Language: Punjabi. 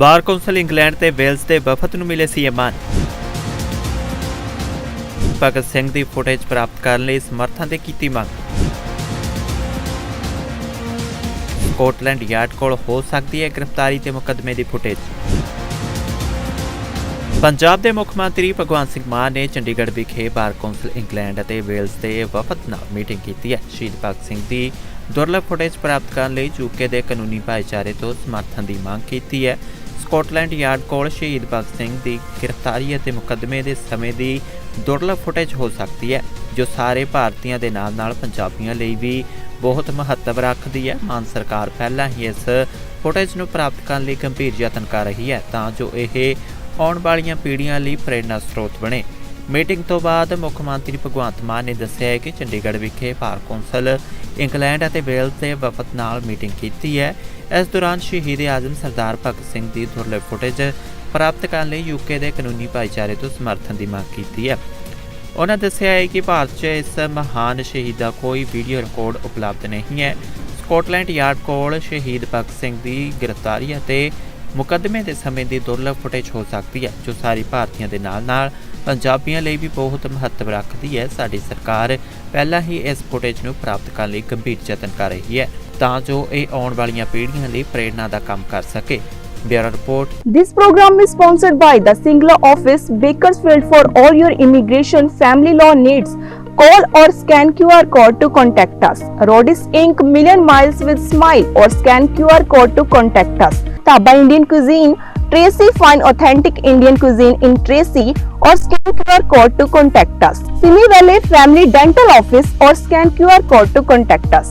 ਬਾਰ ਕੌਂਸਲ ਇੰਗਲੈਂਡ ਤੇ ਵੇਲਸ ਦੇ ਵਫਦ ਨੂੰ ਮਿਲੇ ਸੀ ਇਹ ਭਗਤ ਸਿੰਘ ਦੀ ਫੁਟੇਜ ਪ੍ਰਾਪਤ ਕਰਨ ਲਈ ਸਮਰਥਨ ਦੇ ਕੀਤੀ ਮੰਗ। ਸਕਾਟਲੈਂਡ ਯਾਰਡ ਕੋਲ ਹੋ ਸਕਦੀ ਹੈ ਗ੍ਰਿਫਤਾਰੀ ਤੇ ਮੁਕੱਦਮੇ ਦੀ ਫੁਟੇਜ। ਪੰਜਾਬ ਦੇ ਮੁੱਖ ਮੰਤਰੀ ਭਗਵੰਤ ਸਿੰਘ ਮਾਨ ਨੇ ਚੰਡੀਗੜ੍ਹ ਵਿਖੇ ਬਾਰ ਕੌਂਸਲ ਇੰਗਲੈਂਡ ਅਤੇ ਵੇਲਸ ਦੇ ਵਫਦ ਨਾਲ ਮੀਟਿੰਗ ਕੀਤੀ ਹੈ। ਸ਼ਹੀਦ ਭਗਤ ਸਿੰਘ ਦੀ ਦੁਰਲਭ ਫੁਟੇਜ ਪ੍ਰਾਪਤ ਕਰਨ ਲਈ ਯੂਕੇ ਦੇ ਕਾਨੂੰਨੀ ਭਾਈਚਾਰੇ ਤੋਂ ਸਮਰਥਨ ਦੀ ਮੰਗ ਕੀਤੀ ਹੈ। ਸਕਾਟਲੈਂਡ ਯਾਰਡ ਕੋਲ ਸ਼ਹੀਦ ਭਗਤ ਸਿੰਘ ਦੀ ਗ੍ਰਿਫਤਾਰੀ ਅਤੇ ਮੁਕੱਦਮੇ ਦੇ ਸਮੇਂ ਦੀ ਦੁਰਲਭ ਫੁਟੇਜ ਹੋ ਸਕਦੀ ਹੈ, ਜੋ ਸਾਰੇ ਭਾਰਤੀਆਂ ਦੇ ਨਾਲ-ਨਾਲ ਪੰਜਾਬੀਆਂ ਲਈ ਵੀ ਬਹੁਤ ਮਹੱਤਵ ਰੱਖਦੀ ਹੈ। ਮਾਨ ਸਰਕਾਰ ਪਹਿਲਾਂ ਹੀ ਇਸ ਫੁਟੇਜ ਨੂੰ ਪ੍ਰਾਪਤ ਕਰਨ ਲਈ ਗੰਭੀਰ ਯਤਨ ਕਰ ਰਹੀ ਹੈ, ਤਾਂ ਜੋ ਇਹ ਆਉਣ ਵਾਲੀਆਂ ਪੀੜ੍ਹੀਆਂ ਲਈ ਪ੍ਰੇਰਨਾ ਸਰੋਤ ਬਣੇ। ਮੀਟਿੰਗ ਤੋਂ ਬਾਅਦ ਮੁੱਖ ਮੰਤਰੀ ਭਗਵੰਤ ਮਾਨ ਨੇ ਦੱਸਿਆ ਹੈ ਕਿ ਚੰਡੀਗੜ੍ਹ ਵਿਖੇ ਭਾਰ ਕੌਂਸਲ ਇੰਗਲੈਂਡ ਅਤੇ ਵੇਲਸ ਦੇ ਵਫਦ ਨਾਲ ਮੀਟਿੰਗ ਕੀਤੀ ਹੈ। ਇਸ ਦੌਰਾਨ ਸ਼ਹੀਦ ਆਜ਼ਮ ਸਰਦਾਰ ਭਗਤ ਸਿੰਘ ਦੀ ਦੁਰਲਭ ਫੁਟੇਜ ਪ੍ਰਾਪਤ ਕਰਨ ਲਈ ਯੂਕੇ ਦੇ ਕਾਨੂੰਨੀ ਭਾਈਚਾਰੇ ਤੋਂ ਸਮਰਥਨ ਦੀ ਮੰਗ ਕੀਤੀ ਹੈ। ਉਹਨਾਂ ਦੱਸਿਆ ਹੈ ਕਿ ਭਾਰਤ 'ਚ ਇਸ ਮਹਾਨ ਸ਼ਹੀਦ ਦਾ ਕੋਈ ਵੀਡੀਓ ਰਿਕਾਰਡ ਉਪਲਬਧ ਨਹੀਂ ਹੈ। ਸਕਾਟਲੈਂਡ ਯਾਰਡ ਕੋਲ ਸ਼ਹੀਦ ਭਗਤ ਸਿੰਘ ਦੀ ਗ੍ਰਿਫਤਾਰੀ ਅਤੇ ਮੁਕੱਦਮੇ ਦੇ ਸਮੇਂ ਦੀ ਦੁਰਲਭ ਫੁਟੇਜ ਹੋ ਸਕਦੀ ਹੈ, ਜੋ ਸਾਰੀ ਭਾਰਤੀਆਂ ਦੇ ਨਾਲ-ਨਾਲ ਪੰਜਾਬੀਆਂ ਲਈ ਵੀ ਬਹੁਤ ਮਹੱਤਵ ਰੱਖਦੀ ਹੈ। ਸਾਡੀ ਸਰਕਾਰ ਪਹਿਲਾਂ ਹੀ ਇਸ ਫੁਟੇਜ ਨੂੰ ਪ੍ਰਾਪਤ ਕਰਨ ਲਈ ਗੰਭੀਰ ਯਤਨ ਕਰ ਰਹੀ ਹੈ। ਤਾਂ ਜੋ ਇਹ ਆਉਣ ਵਾਲੀਆਂ ਪੀੜ੍ਹੀਆਂ ਲਈ ਪ੍ਰੇਰਣਾ ਦਾ ਕੰਮ ਕਰ ਸਕੇ bureau report This program is sponsored by the Singla Office, Bakersfield for all your immigration family law needs. Call or scan QR code to contact us. Rodis Inc. Million Miles with Smile or scan QR code to contact us. Taba Indian Cuisine, Tracy find authentic Indian cuisine in Tracy or scan QR code to contact us. Simi Valley Family Dental Office or scan QR code to contact us.